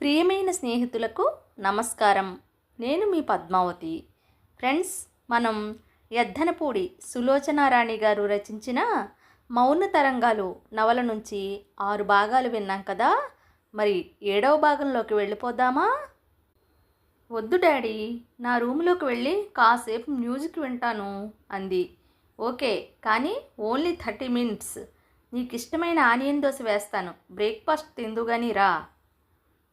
ప్రియమైన స్నేహితులకు నమస్కారం. నేను మీ పద్మావతి. ఫ్రెండ్స్ మనం ఎద్దనపూడి సులోచనారాణి గారు రచించిన మౌన తరంగాలు నవల నుంచి ఆరు భాగాలు విన్నాం కదా. మరి ఏడవ భాగంలోకి వెళ్ళిపోదామా? వద్దు డాడీ నా రూమ్లోకి వెళ్ళి కాసేపు మ్యూజిక్ వింటాను అంది. ఓకే కానీ ఓన్లీ థర్టీ మినిట్స్. నీకు ఇష్టమైన ఆనియన్ దోశ వేస్తాను. బ్రేక్ఫాస్ట్ తిందుగాని రా.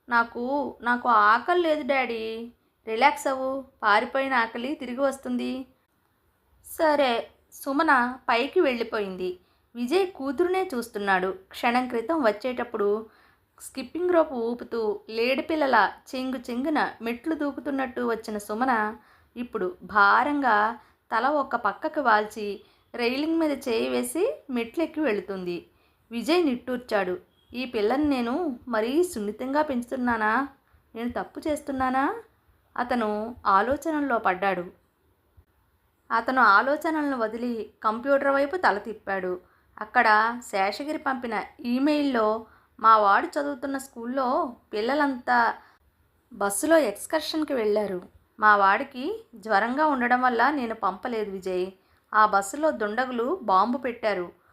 నాకు నాకు ఆకలి లేదు డాడీ. రిలాక్స్ అవ్వు. పారిపోయిన ఆకలి తిరిగి వస్తుంది. సరే సుమన పైకి వెళ్ళిపోయింది. విజయ్ కూతురునే చూస్తున్నాడు. క్షణం క్రితం వచ్చేటప్పుడు స్కిప్పింగ్ రోప్ ఊపుతూ లేడిపిల్లల చెంగు చెంగున మెట్లు దూకుతున్నట్టు వచ్చిన సుమన ఇప్పుడు భారంగా తల ఒక పక్కకు వాల్చి రైలింగ్ మీద చేయి వేసి మెట్లెక్కి వెళుతుంది. విజయ్ నిట్టూర్చాడు. ఈ పిల్లని నేను మరీ సున్నితంగా పెంచుతున్నానా? నేను తప్పు చేస్తున్నానా? అతను ఆలోచనల్లో పడ్డాడు. అతను ఆలోచనలను వదిలి కంప్యూటర్ వైపు తల తిప్పాడు. అక్కడ శేషగిరి పంపిన ఈమెయిల్లో మా వాడు చదువుతున్న స్కూల్లో పిల్లలంతా బస్సులో ఎక్స్కర్షన్కి వెళ్ళారు. మా వాడికి జ్వరంగా ఉండడం వల్ల నేను పంపలేదు విజయ్. ఆ బస్సులో దుండగులు బాంబు పెట్టారు.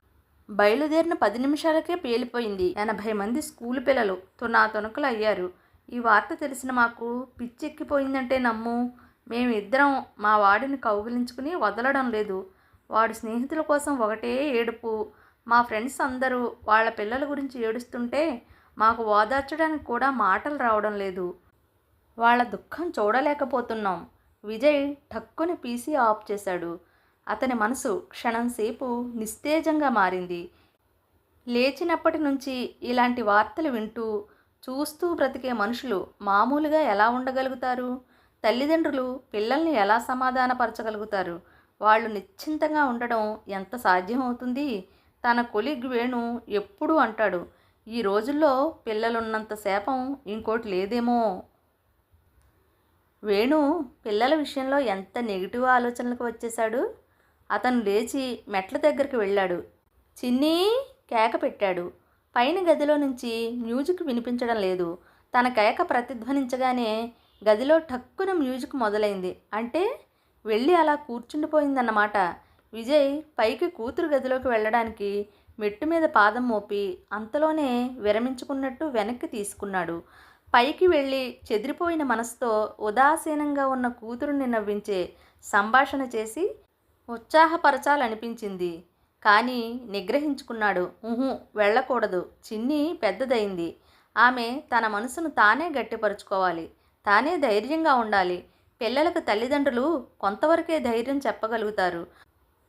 బయలుదేరిన పది నిమిషాలకే పేలిపోయింది. ఎనభై మంది స్కూల్ పిల్లలు తునా తునకలు అయ్యారు. ఈ వార్త తెలిసిన మాకు పిచ్చెక్కిపోయిందంటే నమ్ము. మేమిద్దరం మా వాడిని కౌగిలించుకుని వదలడం లేదు. వాడి స్నేహితుల కోసం ఒకటే ఏడుపు. మా ఫ్రెండ్స్ అందరూ వాళ్ళ పిల్లల గురించి ఏడుస్తుంటే మాకు ఓదార్చడానికి కూడా మాటలు రావడం లేదు. వాళ్ళ దుఃఖం చూడలేకపోతున్నాం. విజయ్ ఠక్కుని పీసీ ఆఫ్ చేశాడు. అతని మనసు క్షణంసేపు నిస్తేజంగా మారింది. లేచినప్పటి నుంచి ఇలాంటి వార్తలు వింటూ చూస్తూ బ్రతికే మనుషులు మామూలుగా ఎలా ఉండగలుగుతారు? తల్లిదండ్రులు పిల్లల్ని ఎలా సమాధానపరచగలుగుతారు? వాళ్ళు నిశ్చింతంగా ఉండడం ఎంత సాధ్యమవుతుంది? తన కొలిగ్ వేణు ఎప్పుడూ అంటాడు ఈ రోజుల్లో పిల్లలున్నంత శాపం ఇంకోటి లేదేమో. వేణు పిల్లల విషయంలో ఎంత నెగిటివ్ ఆలోచనలకు వచ్చేశాడు? అతను లేచి మెట్ల దగ్గరికి వెళ్ళాడు. చిన్నీ కేక పెట్టాడు. పైన గదిలో నుంచి మ్యూజిక్ వినిపించడం లేదు. తన కేక ప్రతిధ్వనించగానే గదిలో టక్కున మ్యూజిక్ మొదలైంది. అంటే వెళ్ళి అలా కూర్చుండిపోయిందన్నమాట. విజయ్ పైకి కూతురు గదిలోకి వెళ్ళడానికి మెట్టు మీద పాదం మోపి అంతలోనే విరమించుకున్నట్టు వెనక్కి తీసుకున్నాడు. పైకి వెళ్ళి చెదిరిపోయిన మనసుతో ఉదాసీనంగా ఉన్న కూతురుని నవ్వించే సంభాషణ చేసి ఉత్సాహపరచాలనిపించింది. కానీ నిగ్రహించుకున్నాడు. ఊహు వెళ్ళకూడదు. చిన్ని పెద్దదైంది. ఆమె తన మనసును తానే గట్టిపరుచుకోవాలి. తానే ధైర్యంగా ఉండాలి. పిల్లలకు తల్లిదండ్రులు కొంతవరకే ధైర్యం చెప్పగలుగుతారు.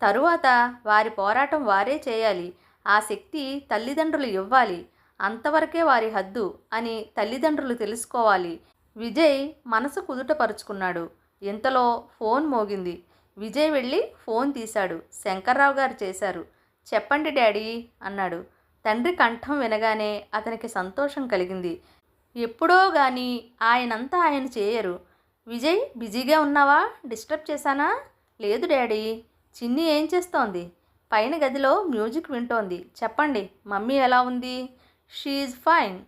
తరువాత వారి పోరాటం వారే చేయాలి. ఆ శక్తి తల్లిదండ్రులు ఇవ్వాలి. అంతవరకే వారి హద్దు అని తల్లిదండ్రులు తెలుసుకోవాలి. విజయ్ మనసు కుదుటపరుచుకున్నాడు. ఇంతలో ఫోన్ మోగింది. విజయ్ వెళ్ళి ఫోన్ తీశాడు. శంకర్రావు గారు చేశారు. చెప్పండి డాడీ అన్నాడు. తండ్రి కంఠం వినగానే అతనికి సంతోషం కలిగింది. ఎప్పుడో గాని ఆయనంతా ఆయన చేయరు. విజయ్ బిజీగా ఉన్నావా? డిస్టర్బ్ చేశానా? లేదు డాడీ. చిన్ని ఏం చేస్తోంది? పైన గదిలో మ్యూజిక్ వింటోంది. చెప్పండి మమ్మీ ఎలా ఉంది? She fine.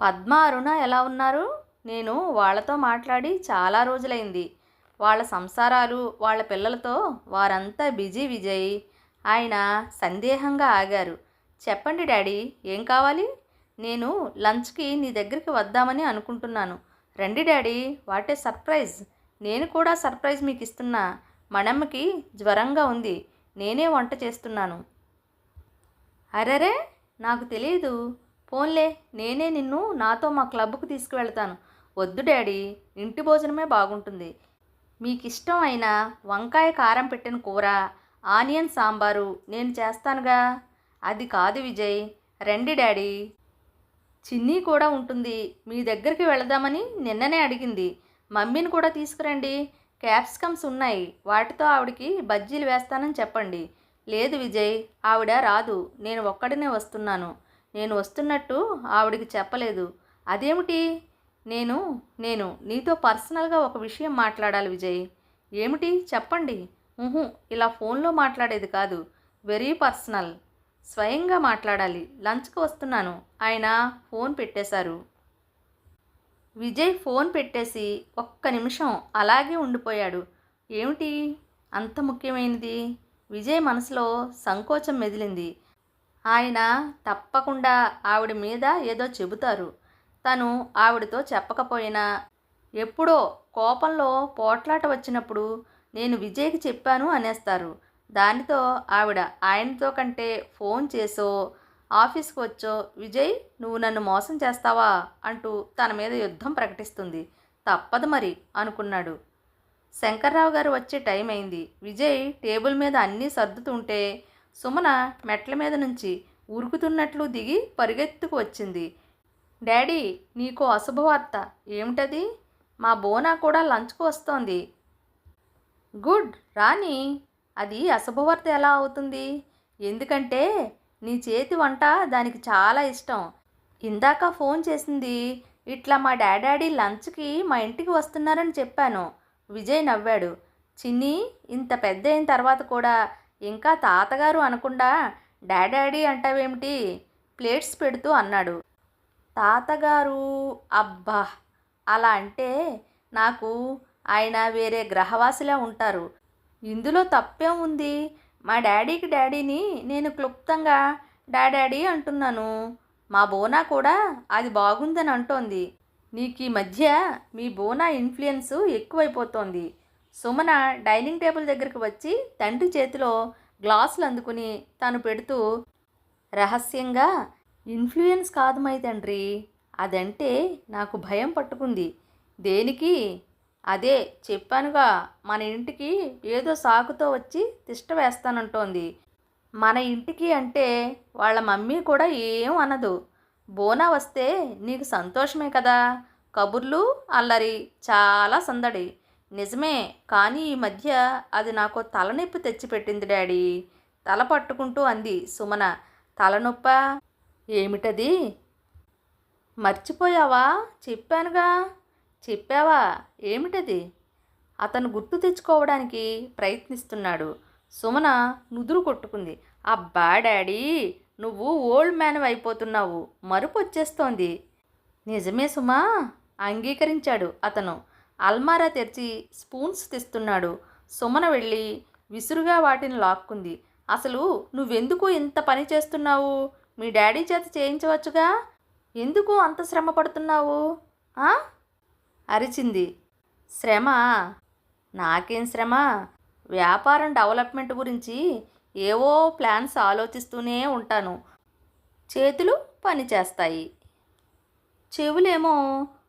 పద్మ అరుణ ఎలా ఉన్నారు? నేను వాళ్ళతో మాట్లాడి చాలా రోజులైంది. వాళ్ళ సంసారాలు వాళ్ళ పిల్లలతో వారంతా బిజీ విజయ్. ఆయన సందేహంగా ఆగారు. చెప్పండి డాడీ ఏం కావాలి? నేను లంచ్కి నీ దగ్గరికి వద్దామని అనుకుంటున్నాను. రండి డాడీ వాటే సర్ప్రైజ్. నేను కూడా సర్ప్రైజ్ మీకు ఇస్తున్నా మణమ్మకి జ్వరంగా ఉంది. నేనే వంట చేస్తున్నాను. అరెరే నాకు తెలియదు పోన్లే నేనే నిన్ను నాతో మా క్లబ్కు తీసుకువెళ్తాను. వద్దు డాడీ ఇంటి భోజనమే బాగుంటుంది. మీకు ఇష్టమైన అయిన వంకాయ కారం పెట్టిన కూర ఆనియన్ సాంబారు నేను చేస్తానుగా. అది కాదు విజయ్ రండి డాడీ. చిన్ని కూడా ఉంటుంది మీ దగ్గరికి వెళదామని నిన్ననే అడిగింది. మమ్మీని కూడా తీసుకురండి. క్యాప్సికమ్స్ ఉన్నాయి వాటితో ఆవిడకి బజ్జీలు వేస్తానని చెప్పండి. లేదు విజయ్ ఆవిడ రాదు నేను ఒక్కడినే వస్తున్నాను. నేను వస్తున్నట్టు ఆవిడికి చెప్పలేదు. అదేమిటి? నేను నేను నీతో పర్సనల్గా ఒక విషయం మాట్లాడాలి విజయ్. ఏమిటి? చెప్పండి. ఊహు ఇలా ఫోన్లో మాట్లాడేది కాదు. Very personal. స్వయంగా మాట్లాడాలి. లంచ్కి వస్తున్నాను. ఆయన ఫోన్ పెట్టేశారు. విజయ్ ఫోన్ పెట్టేసి ఒక్క నిమిషం అలాగే ఉండిపోయాడు. ఏమిటి? అంత ముఖ్యమైనది? విజయ్ మనసులో సంకోచం మెదిలింది. ఆయన తప్పకుండా ఆవిడ మీద ఏదో చెబుతారు. తను ఆవిడతో చెప్పకపోయినా. ఎప్పుడో కోపంలో పోట్లాట వచ్చినప్పుడు నేను విజయ్కి చెప్పాను అనేస్తారు. దానితో ఆవిడ ఆయనతో కంటే ఫోన్ చేసో ఆఫీస్కి వచ్చో విజయ్ నువ్వు నన్ను మోసం చేస్తావా? అంటూ తన మీద యుద్ధం ప్రకటిస్తుంది. తప్పదు మరి అనుకున్నాడు. శంకర్రావు గారు వచ్చే టైం అయింది. విజయ్ టేబుల్ మీద అన్నీ సర్దుతుంటే సుమన మెట్ల మీద నుంచి ఉరుకుతున్నట్లు దిగి పరిగెత్తుకు వచ్చింది. డాడీ నీకో అశుభవార్త ఏమిటది? మా బోనా కూడా లంచ్కు వస్తోంది. గుడ్ రాని అది అశుభవార్త ఎలా అవుతుంది? ఎందుకంటే నీ చేతి వంట దానికి చాలా ఇష్టం. ఇందాక ఫోన్ చేసింది ఇట్లా మా డాడాడీ లంచ్కి మా ఇంటికి వస్తున్నారని చెప్పాను. విజయ్ నవ్వాడు. చిన్ని ఇంత పెద్ద అయిన తర్వాత కూడా ఇంకా తాతగారు అనకుండా డాడాడీ అంటావేమిటి? ప్లేట్స్ పెడుతూ అన్నాడు. తాతగారు అబ్బా! అలా అంటే నాకు ఆయన వేరే గ్రహవాసిలా ఉంటారు. ఇందులో తప్పేం ఉంది? మా డాడీకి డాడీని నేను క్లుప్తంగా డాడాడీ అంటున్నాను. మా బోనా కూడా అది బాగుందని అంటోంది. నీకు ఈ మధ్య మీ బోనా ఇన్ఫ్లుయెన్స్ ఎక్కువైపోతోంది. సుమన డైనింగ్ టేబుల్ దగ్గరికి వచ్చి తండ్రి చేతిలో గ్లాసులు అందుకుని తను పెడుతూ రహస్యంగా ఇన్ఫ్లుయెన్స్ కాదు మై తండ్రి. అదంటే నాకు భయం పట్టుకుంది. దేనికి? అదే చెప్పానుగా మన ఇంటికి ఏదో సాకుతో వచ్చి తిష్ట వేస్తానంటోంది. మన ఇంటికి అంటే వాళ్ళ మమ్మీ కూడా ఏం అనదు. బోనా వస్తే నీకు సంతోషమే కదా. కబుర్లు అల్లరి చాలా సందడి. నిజమే కానీ ఈ మధ్య అది నాకు తలనొప్పి తెచ్చిపెట్టింది డాడీ. తల పట్టుకుంటూ అంది సుమన. తలనొప్ప? ఏమిటది? మర్చిపోయావా? చెప్పానుగా. చెప్పావా? ఏమిటది? అతను గుర్తు తెచ్చుకోవడానికి ప్రయత్నిస్తున్నాడు. సుమన నుదురు కొట్టుకుంది. అబ్బా డాడీ నువ్వు ఓల్డ్ మ్యాన్ అయిపోతున్నావు. మరుపు వచ్చేస్తోంది. నిజమే సుమా అంగీకరించాడు అతను. అల్మారా తెరిచి స్పూన్స్ తెస్తున్నాడు. సుమన వెళ్ళి విసురుగా వాటిని లాక్కుంది. అసలు నువ్వెందుకు ఇంత పని చేస్తున్నావు? మీ డాడీ చేత చేయించవచ్చుగా? ఎందుకు అంత శ్రమ పడుతున్నావు? అరిచింది. శ్రమ? నాకేం శ్రమ? వ్యాపారం డెవలప్మెంట్ గురించి ఏవో ప్లాన్స్ ఆలోచిస్తూనే ఉంటాను. చేతులు పనిచేస్తాయి చెవులేమో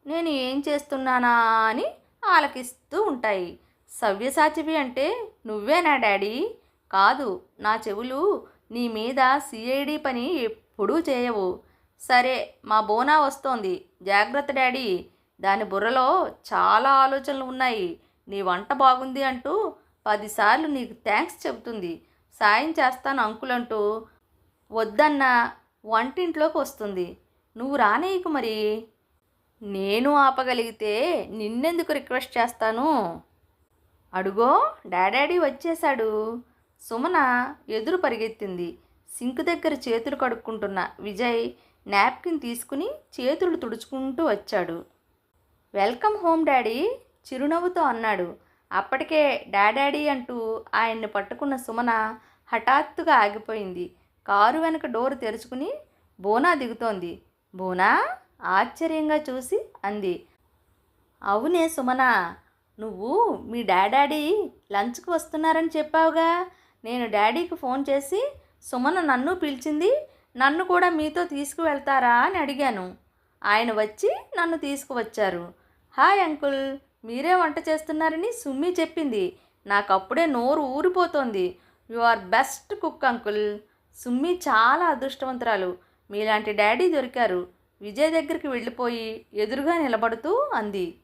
నేను ఏం చేస్తున్నానా అని ఆలకిస్తూ ఉంటాయి. సవ్యసాచివి అంటే నువ్వేనా డాడీ? కాదు నా చెవులు నీ మీద సిఐడి పని ఎప్పుడూ చేయవు. సరే మా బోనా వస్తోంది. జాగ్రత్త డాడీ. దాని బుర్రలో చాలా ఆలోచనలు ఉన్నాయి. నీ వంట బాగుంది అంటూ పదిసార్లు నీకు థ్యాంక్స్ చెబుతుంది. సాయం చేస్తాను అంకుల్ అంటూ వద్దన్న వంటింట్లోకి వస్తుంది. నువ్వు రానేయకు మరి. నేను ఆపగలిగితే నిన్నెందుకు రిక్వెస్ట్ చేస్తాను? అడుగో డాడాడీ వచ్చేశాడు. సుమన ఎదురు పరిగెత్తింది. సింక్ దగ్గర చేతులు కడుక్కుంటున్న విజయ్ నాప్కిన్ తీసుకుని చేతులు తుడుచుకుంటూ వచ్చాడు. వెల్కమ్ హోమ్ డాడీ చిరునవ్వుతో అన్నాడు. అప్పటికే డాడాడీ అంటూ ఆయన్ని పట్టుకున్న సుమన హఠాత్తుగా ఆగిపోయింది. కారు వెనక డోర్ తెరుచుకుని బోనా దిగుతోంది. బోనా? ఆశ్చర్యంగా చూసి అంది. అవునే సుమన నువ్వు మీ డాడాడీ లంచ్కి వస్తున్నారని చెప్పావుగా. నేను డాడీకి ఫోన్ చేసి సుమన నన్ను పిలిచింది నన్ను కూడా మీతో తీసుకువెళ్తారా? అని అడిగాను. ఆయన వచ్చి నన్ను తీసుకువచ్చారు. హాయ్ అంకుల్ మీరే వంట చేస్తున్నారని సుమ్మి చెప్పింది. నాకు అప్పుడే నోరు ఊరిపోతోంది. You are best cook uncle. Summi చాలా అదృష్టవంతురాలు. మీలాంటి డాడీ దొరికారు. విజయ్ దగ్గరికి వెళ్ళిపోయి ఎదురుగా నిలబడుతూ అంది.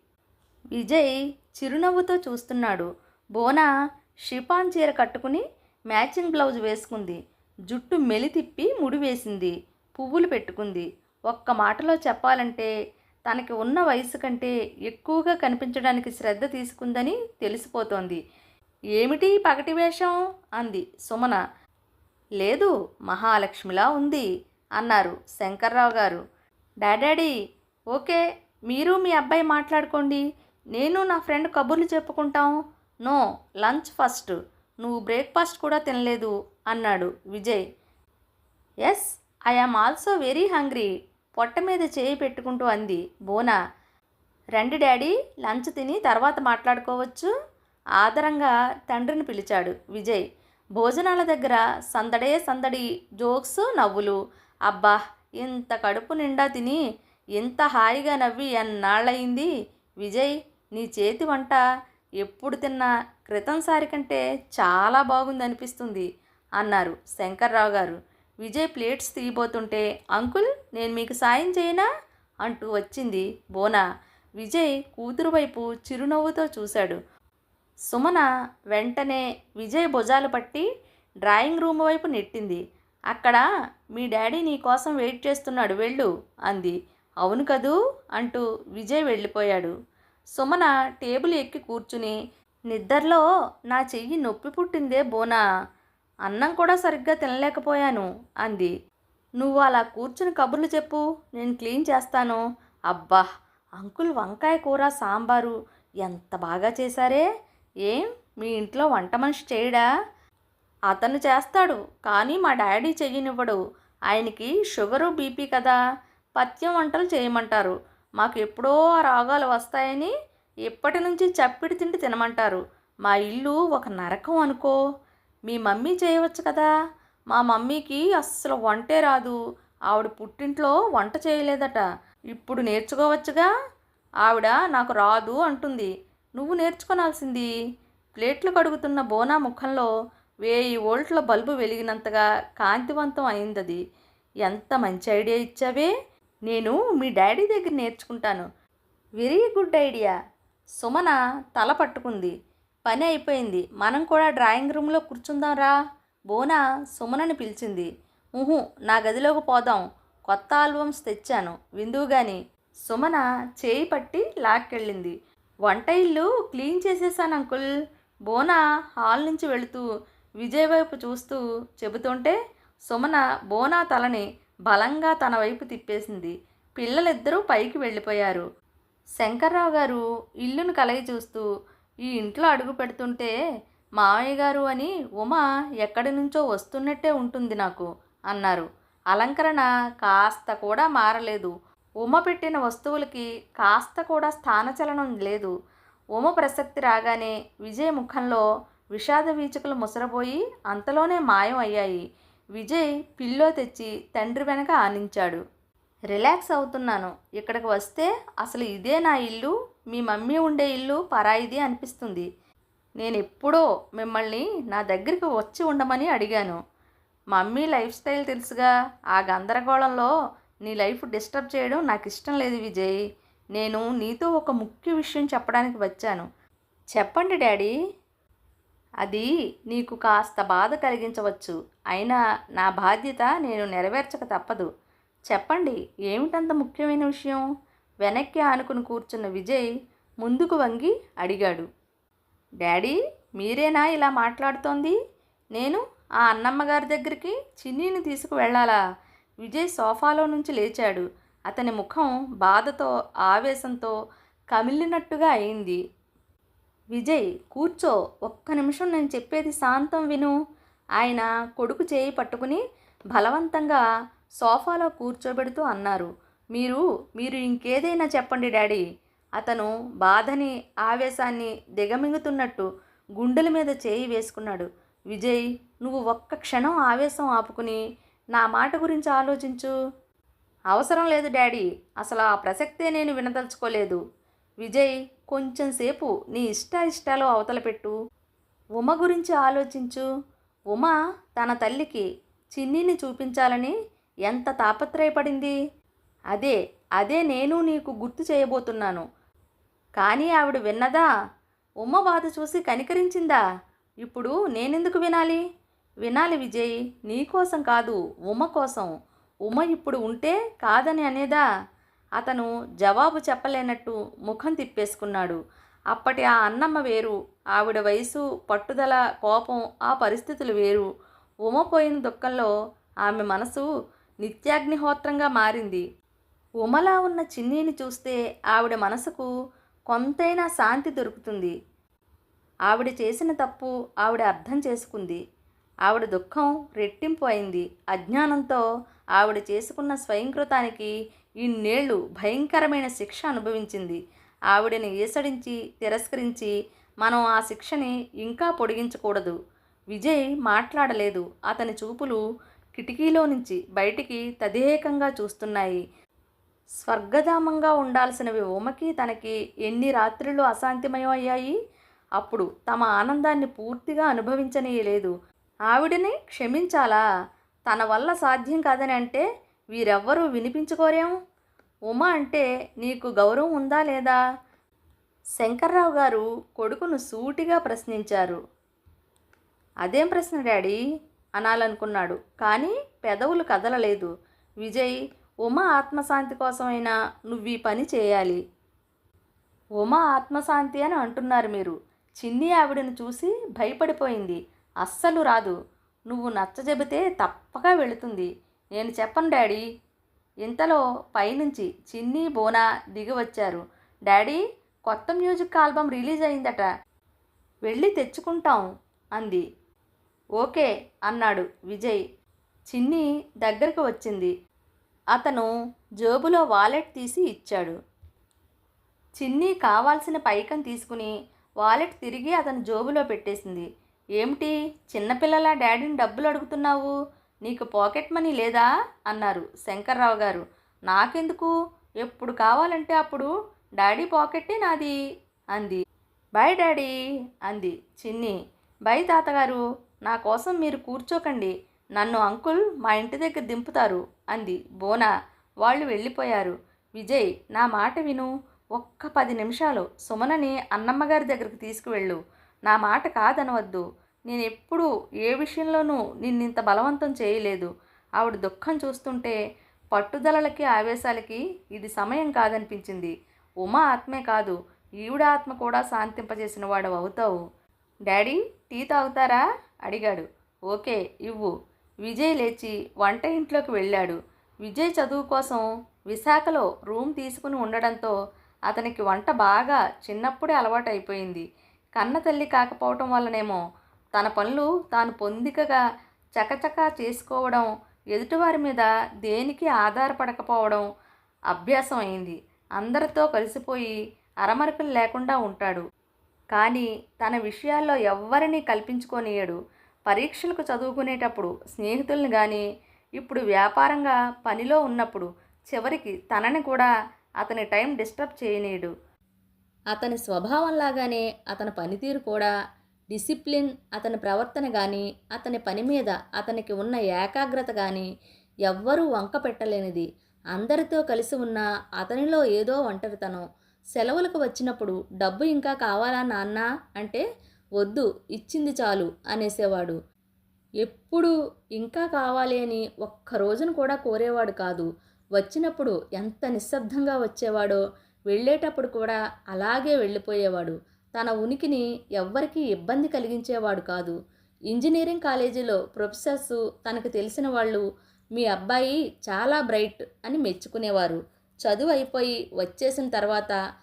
విజయ్ చిరునవ్వుతో చూస్తున్నాడు. బోనా షిపాన్ చీర కట్టుకుని మ్యాచింగ్ బ్లౌజ్ వేసుకుంది. జుట్టు మెలితిప్పి ముడి వేసింది. పువ్వులు పెట్టుకుంది. ఒక్క మాటలో చెప్పాలంటే తనకి ఉన్న వయసు కంటే ఎక్కువగా కనిపించడానికి శ్రద్ధ తీసుకుందని తెలిసిపోతోంది. ఏమిటి పగటి వేషం? అంది సుమన. లేదు మహాలక్ష్మిలా ఉంది అన్నారు శంకర్రావు గారు. డాడాడీ ఓకే మీరు మీ అబ్బాయి మాట్లాడుకోండి. నేను నా ఫ్రెండ్ కబుర్లు చెప్పుకుంటాం. No lunch first. నువ్వు బ్రేక్ఫాస్ట్ కూడా తినలేదు అన్నాడు Vijay. Yes I am also very hungry పొట్ట మీద చేయి పెట్టుకుంటూ అంది బోనా. రండి డాడీ లంచ్ తిని తర్వాత మాట్లాడుకోవచ్చు? ఆదరంగా తండ్రిని పిలిచాడు విజయ్. భోజనాల దగ్గర సందడే సందడి జోక్స్ నవ్వులు. అబ్బా ఇంత కడుపు నిండా తిని ఇంత హాయిగా నవ్వి ఎన్నాళ్ళయింది? విజయ్ నీ చేతి వంట ఎప్పుడు తిన్నా? క్రితంసారి కంటే చాలా బాగుంది అనిపిస్తుంది అన్నారు శంకర్రావు గారు. విజయ్ ప్లేట్స్ తీయబోతుంటే అంకుల్ నేను మీకు సాయం చేయనా? అంటూ వచ్చింది బోనా. విజయ్ కూతురు వైపు చిరునవ్వుతో చూశాడు. సుమన వెంటనే విజయ్ భుజాలు పట్టి డ్రాయింగ్ రూమ్ వైపు నెట్టింది. అక్కడ మీ డాడీ నీ కోసం వెయిట్ చేస్తున్నాడు వెళ్ళు అంది. అవును కదూ అంటూ విజయ్ వెళ్ళిపోయాడు. సుమన టేబుల్ ఎక్కి కూర్చుని నిద్రలో నా చెయ్యి నొప్పి పుట్టిందే బోనా? అన్నం కూడా సరిగ్గా తినలేకపోయాను అంది. నువ్వు అలా కూర్చుని కబుర్లు చెప్పు నేను క్లీన్ చేస్తాను. అబ్బా అంకుల్ వంకాయ కూర సాంబారు ఎంత బాగా చేశారే? ఏం మీ ఇంట్లో వంట మనిషి చేయడా? అతను చేస్తాడు కానీ మా డాడీ చెయ్యనివ్వడు. ఆయనకి షుగరు బీపీ కదా. పథ్యం వంటలు చేయమంటారు. మాకు ఎప్పుడో ఆ రోగాలు వస్తాయని ఇప్పటి నుంచి చప్పిడి తిండి తినమంటారు? మా ఇల్లు ఒక నరకం అనుకో. మీ మమ్మీ చేయవచ్చు కదా? మా మమ్మీకి అస్సలు వంటే రాదు. ఆవిడ పుట్టింట్లో వంట చేయలేదట. ఇప్పుడు నేర్చుకోవచ్చుగా? ఆవిడ నాకు రాదు అంటుంది. నువ్వు నేర్చుకోనాల్సింది. ప్లేట్లు కడుగుతున్న బోనా ముఖంలో వేయి వోల్ట్ల బల్బు వెలిగినంతగా కాంతివంతం అయిందది. ఎంత మంచి ఐడియా ఇచ్చావే! నేను మీ డాడీ దగ్గర నేర్చుకుంటాను. Very good idea! సుమన తల పట్టుకుంది. పని అయిపోయింది. మనం కూడా డ్రాయింగ్ రూమ్లో కూర్చుందాంరా బోనా సుమనని పిలిచింది. ఊహు నా గదిలోకి పోదాం. కొత్త ఆల్బమ్స్ తెచ్చాను. విందువుగాని సుమన చేయి పట్టి లాక్కెళ్ళింది. వంట ఇల్లు క్లీన్ చేసేసాను అంకుల్. బోనా హాల్ నుంచి వెళుతూ విజయ్ వైపు చూస్తూ చెబుతుంటే సుమన బోనా తలని బలంగా తన వైపు తిప్పేసింది. పిల్లలిద్దరూ పైకి వెళ్ళిపోయారు. శంకర్రావు గారు ఇల్లును కలగి చూస్తూ ఈ ఇంట్లో అడుగు పెడుతుంటే మావయ్య గారు అని ఉమ ఎక్కడి నుంచో వస్తున్నట్టే ఉంటుంది నాకు అన్నారు. అలంకరణ కాస్త కూడా మారలేదు. ఉమ పెట్టిన వస్తువులకి కాస్త కూడా స్థానచలనం లేదు. ఉమ ప్రసక్తి రాగానే విజయ్ ముఖంలో విషాద వీచుకలు ముసరబోయి అంతలోనే మాయం అయ్యాయి. విజయ్ పిల్లో తెచ్చి తండ్రి వెనక ఆనించాడు. రిలాక్స్ అవుతున్నాను. ఇక్కడికి వస్తే అసలు ఇదే నా ఇల్లు మీ మమ్మీ ఉండే ఇల్లు పరాయిది అనిపిస్తుంది. నేను ఎప్పుడో మిమ్మల్ని నా దగ్గరికి వచ్చి ఉండమని అడిగాను. మమ్మీ లైఫ్ స్టైల్ తెలుసుగా. ఆ గందరగోళంలో నీ లైఫ్ డిస్టర్బ్ చేయడం నాకు ఇష్టం లేదు విజయ్. నేను నీతో ఒక ముఖ్య విషయం చెప్పడానికి వచ్చాను. చెప్పండి డాడీ. అది నీకు కాస్త బాధ కలిగించవచ్చు. అయినా నా బాధ్యత నేను నెరవేర్చక తప్పదు. చెప్పండి ఏమిటంత ముఖ్యమైన విషయం? వెనక్కి ఆనుకుని కూర్చున్న విజయ్ ముందుకు వంగి అడిగాడు. డాడీ మీరేనా ఇలా మాట్లాడుతోంది? నేను ఆ అన్నమ్మ గారి దగ్గరికి చిన్నీని తీసుకు వెళ్ళాలా విజయ్ సోఫాలో నుంచి లేచాడు. అతని ముఖం బాధతో ఆవేశంతో కమిలినట్టుగా అయింది. విజయ్ కూర్చో ఒక్క నిమిషం నేను చెప్పేది శాంతం విను. ఆయన కొడుకు చేయి పట్టుకుని బలవంతంగా సోఫాలో కూర్చోబెడుతూ అన్నారు. మీరు మీరు ఇంకేదైనా చెప్పండి డాడీ. అతను బాధని ఆవేశాన్ని దిగమింగుతున్నట్టు గుండెల మీద చేయి వేసుకున్నాడు. విజయ్ నువ్వు ఒక్క క్షణం ఆవేశం ఆపుకుని నా మాట గురించి ఆలోచించు. అవసరం లేదు డాడీ. అసలు ఆ ప్రసక్తే నేను వినదలుచుకోలేదు. విజయ్ కొంచెం సేపు నీ ఇష్ట ఇష్టాలు అవతల పెట్టు. ఉమ గురించి ఆలోచించు. ఉమ తన తల్లికి చిన్నిని చూపించాలని ఎంత తాపత్రయపడింది? అదే అదే నేను నీకు గుర్తు చేయబోతున్నాను. కానీ ఆవిడ విన్నదా? ఉమ్మ బాధ చూసి కనికరించిందా? ఇప్పుడు నేనెందుకు వినాలి? వినాలి విజయ్ నీకోసం కాదు ఉమ కోసం. ఉమ ఇప్పుడు ఉంటే కాదని అనేదా? అతను జవాబు చెప్పలేనట్టు ముఖం తిప్పేసుకున్నాడు. అప్పటి ఆ అన్నమ్మ వేరు ఆవిడ వయసు పట్టుదల కోపం ఆ పరిస్థితులు వేరు. ఉమ పోయిన దుఃఖంలో ఆమె మనసు నిత్యాగ్నిహోత్రంగా మారింది. ఉమలా ఉన్న చిన్నీని చూస్తే ఆవిడ మనసుకు కొంతైనా శాంతి దొరుకుతుంది. ఆవిడ చేసిన తప్పు ఆవిడ అర్థం చేసుకుంది. ఆవిడ దుఃఖం రెట్టింపు అయింది. అజ్ఞానంతో ఆవిడ చేసుకున్న స్వయంకృతానికి ఇన్నేళ్ళు భయంకరమైన శిక్ష అనుభవించింది. ఆవిడని ఈసడించి తిరస్కరించి మనం ఆ శిక్షని ఇంకా పొడిగించకూడదు. విజయ్ మాట్లాడలేదు. అతని చూపులు కిటికీలో నుంచి బయటికి తదేకంగా చూస్తున్నాయి. స్వర్గధామంగా ఉండాల్సినవి ఉమకి తనకి ఎన్ని రాత్రులు అశాంతిమయం అయ్యాయి అప్పుడు తమ ఆనందాన్ని పూర్తిగా అనుభవించనీయలేదు. ఆవిడని క్షమించాలా? తన వల్ల సాధ్యం కాదని అంటే వీరెవ్వరూ వినిపించుకోరేం? ఉమ అంటే నీకు గౌరవం ఉందా లేదా? శంకర్రావు గారు కొడుకును సూటిగా ప్రశ్నించారు. అదేం ప్రశ్న డాడీ? అనాలనుకున్నాడు. కానీ పెదవులు కదలలేదు. విజయ్ ఉమ ఆత్మశాంతి కోసమైనా నువ్వు ఈ పని చేయాలి. ఉమ ఆత్మశాంతి అని అంటున్నారు మీరు. చిన్ని ఆవిడను చూసి భయపడిపోయింది. అస్సలు రాదు. నువ్వు నచ్చజెబితే తప్పక వెళుతుంది. నేను చెప్పను డాడీ. ఇంతలో పైనుంచి చిన్ని బోనా దిగి వచ్చారు డాడీ కొత్త మ్యూజిక్ ఆల్బమ్ రిలీజ్ అయిందట. వెళ్ళి తెచ్చుకుంటాం అంది. ఓకే అన్నాడు విజయ్. చిన్ని దగ్గరకు వచ్చింది. అతను జేబులో వాలెట్ తీసి ఇచ్చాడు. చిన్ని కావాల్సిన పైకం తీసుకుని వాలెట్ తిరిగి అతను జోబులో పెట్టేసింది. ఏమిటి చిన్నపిల్లల డాడీని డబ్బులు అడుగుతున్నావు? నీకు పాకెట్ మనీ లేదా? అన్నారు శంకర్రావు గారు. నాకెందుకు? ఎప్పుడు కావాలంటే అప్పుడు. డాడీ పాకెట్టే నాది అంది. బాయ్ డాడీ అంది చిన్ని. బై తాతగారు నా కోసం మీరు కూర్చోకండి. నన్ను అంకుల్ మా ఇంటి దగ్గర దింపుతారు అంది బోనా. వాళ్ళు వెళ్ళిపోయారు. విజయ్ నా మాట విను. ఒక్క పది నిమిషాలు. సుమనని అన్నమ్మగారి దగ్గరికి తీసుకువెళ్ళు. నా మాట కాదనవద్దు. నేను ఎప్పుడూ ఏ విషయంలోనూ నిన్నింత బలవంతం చేయలేదు. ఆవిడ దుఃఖం చూస్తుంటే పట్టుదలలకి ఆవేశాలకి ఇది సమయం కాదనిపించింది. ఉమా ఆత్మే కాదు. ఈవిడ ఆత్మ కూడా శాంతింపజేసిన వాడు అవుతావు. డాడీ టీ తాగుతారా? అడిగాడు. ఓకే ఇవ్వు. విజయ్ లేచి వంట ఇంట్లోకి వెళ్ళాడు. విజయ్ చదువు కోసం విశాఖలో రూమ్ తీసుకుని ఉండడంతో అతనికి వంట బాగా చిన్నప్పుడే అలవాటైపోయింది. కన్న తల్లి కాకపోవటం వల్లనేమో తన పనులు తాను పొందికగా చకచకా చేసుకోవడం ఎదుటివారి మీద దేనికి ఆధారపడకపోవడం అభ్యాసం అయింది అందరితో కలిసిపోయి అరమరకలు లేకుండా ఉంటాడు. కానీ తన విషయాల్లో ఎవ్వరినీ కల్పించుకోనియడు పరీక్షలకు చదువుకునేటప్పుడు స్నేహితుల్ని కానీ ఇప్పుడు వ్యాపారంగా పనిలో ఉన్నప్పుడు చివరికి తనని కూడా అతని టైం డిస్టర్బ్ చేయనీయడు. అతని స్వభావంలాగానే అతని పనితీరు కూడా డిసిప్లిన్ అతని ప్రవర్తన కానీ అతని పని మీద అతనికి ఉన్న ఏకాగ్రత కానీ ఎవ్వరూ వంక పెట్టలేనిది. అందరితో కలిసి ఉన్న అతనిలో ఏదో ఒంటరితనం. సెలవులకు వచ్చినప్పుడు డబ్బు ఇంకా కావాలా నాన్న? అంటే వద్దు ఇచ్చింది చాలు అనేసేవాడు. ఎప్పుడు ఇంకా కావాలి అని ఒక్క రోజును కూడా కోరేవాడు కాదు. వచ్చినప్పుడు ఎంత నిశ్శబ్దంగా వచ్చేవాడో వెళ్ళేటప్పుడు కూడా అలాగే వెళ్ళిపోయేవాడు. తన ఉనికిని ఎవ్వరికీ ఇబ్బంది కలిగించేవాడు కాదు. ఇంజనీరింగ్ కాలేజీలో ప్రొఫెసర్స్ తనకు తెలిసిన వాళ్ళు మీ అబ్బాయి చాలా బ్రైట్ అని మెచ్చుకునేవారు. చదువు అయిపోయి వచ్చేసిన తర్వాత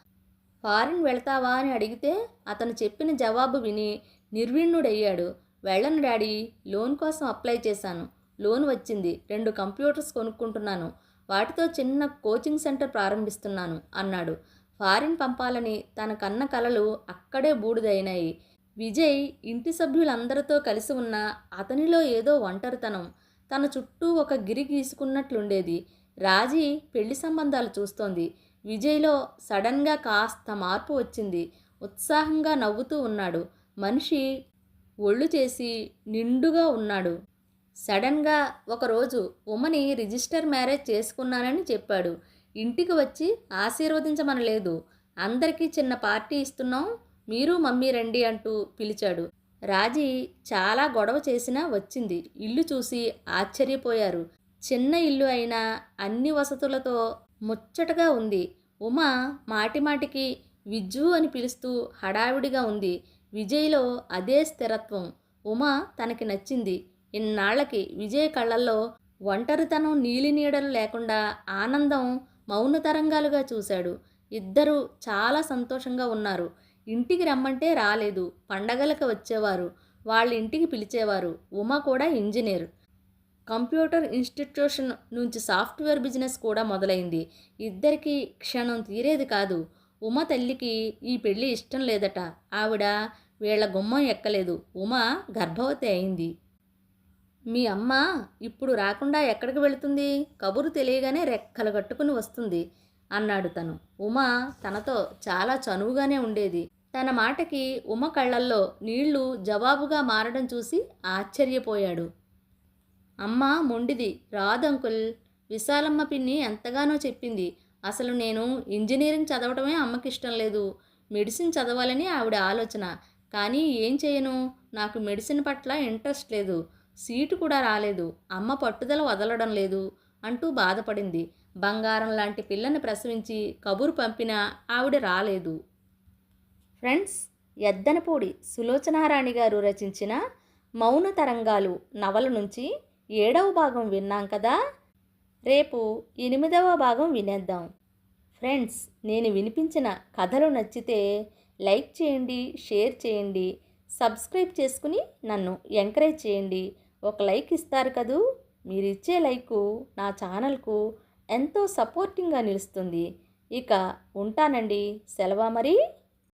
ఫారిన్ వెళ్తావా? అని అడిగితే అతను చెప్పిన జవాబు విని నిర్వీణుడయ్యాడు వెళ్ళను డాడీ లోన్ కోసం అప్లై చేశాను. లోన్ వచ్చింది. రెండు కంప్యూటర్స్ కొనుక్కుంటున్నాను. వాటితో చిన్న కోచింగ్ సెంటర్ ప్రారంభిస్తున్నాను అన్నాడు. ఫారిన్ పంపాలని తన కన్న కలలు అక్కడే బూడిదైనాయి. విజయ్ ఇంటి సభ్యులందరితో కలిసి ఉన్న అతనిలో ఏదో ఒంటరితనం. తన చుట్టూ ఒక గిరి గీసుకున్నట్లుండేది. రాజీ పెళ్ళి సంబంధాలు చూస్తోంది. విజయ్లో సడన్గా కాస్త మార్పు వచ్చింది. ఉత్సాహంగా నవ్వుతూ ఉన్నాడు. మనిషి ఒళ్ళు చేసి నిండుగా ఉన్నాడు. సడన్గా ఒకరోజు ఉమని రిజిస్టర్ మ్యారేజ్ చేసుకున్నానని చెప్పాడు. ఇంటికి వచ్చి ఆశీర్వదించమనలేదు. అందరికీ చిన్న పార్టీ ఇస్తున్నాం. మీరు మమ్మీ రండి అంటూ పిలిచాడు. రాజీ చాలా గొడవ చేసినా వచ్చింది. ఇల్లు చూసి ఆశ్చర్యపోయారు. చిన్న ఇల్లు అయినా అన్ని వసతులతో ముచ్చటగా ఉంది. ఉమ మాటిమాటికి విజ్జు అని పిలుస్తూ హడావిడిగా ఉంది. విజయ్లో అదే స్థిరత్వం. ఉమ తనకి నచ్చింది. ఇన్నాళ్ళకి విజయ్ కళ్ళల్లో ఒంటరితనం నీలినీడలు లేకుండా ఆనందం మౌన తరంగాలుగా చూశాడు. ఇద్దరూ చాలా సంతోషంగా ఉన్నారు. ఇంటికి రమ్మంటే రాలేదు. పండగలకు వచ్చేవారు. వాళ్ళ ఇంటికి పిలిచేవారు. ఉమ కూడా ఇంజనీర్. కంప్యూటర్ ఇన్స్టిట్యూషన్ నుంచి సాఫ్ట్వేర్ బిజినెస్ కూడా మొదలైంది. ఇద్దరికి క్షణం తీరేది కాదు. ఉమ తల్లికి ఈ పెళ్ళి ఇష్టం లేదట. ఆవిడ వీళ్ళ గుమ్మం ఎక్కలేదు. ఉమ గర్భవతి అయింది. మీ అమ్మ ఇప్పుడు రాకుండా ఎక్కడికి వెళుతుంది? కబురు తెలియగానే రెక్కలు కట్టుకుని వస్తుంది అన్నాడు తను. ఉమ తనతో చాలా చనువుగానే ఉండేది. తన మాటకి ఉమ కళ్ళల్లో నీళ్ళు జవాబుగా మారడం చూసి ఆశ్చర్యపోయాడు. అమ్మ మొండిది. రాదంకుల్ విశాలమ్మ పిన్ని ఎంతగానో చెప్పింది. అసలు నేను ఇంజనీరింగ్ చదవటమే అమ్మకి ఇష్టం లేదు. మెడిసిన్ చదవాలని ఆవిడ ఆలోచన. కానీ ఏం చేయను? నాకు మెడిసిన్ పట్ల ఇంట్రెస్ట్ లేదు. సీటు కూడా రాలేదు. అమ్మ పట్టుదల వదలడం లేదు అంటూ బాధపడింది. బంగారం లాంటి పిల్లని ప్రసవించి కబురు పంపినా ఆవిడ రాలేదు. ఫ్రెండ్స్ ఎద్దనపూడి సులోచనారాణి గారు రచించిన మౌన తరంగాలు నవల నుంచి ఏడవ భాగం విన్నాం కదా? రేపు ఎనిమిదవ భాగం వినేద్దాం. ఫ్రెండ్స్ నేను వినిపించిన కథలు నచ్చితే లైక్ చేయండి షేర్ చేయండి సబ్స్క్రైబ్ చేసుకుని నన్ను ఎంకరేజ్ చేయండి. ఒక లైక్ ఇస్తారు కదూ? మీరు ఇచ్చే లైకు నా ఛానల్కు ఎంతో సపోర్టింగ్గా నిలుస్తుంది. ఇక ఉంటానండి. సెలవా మరి?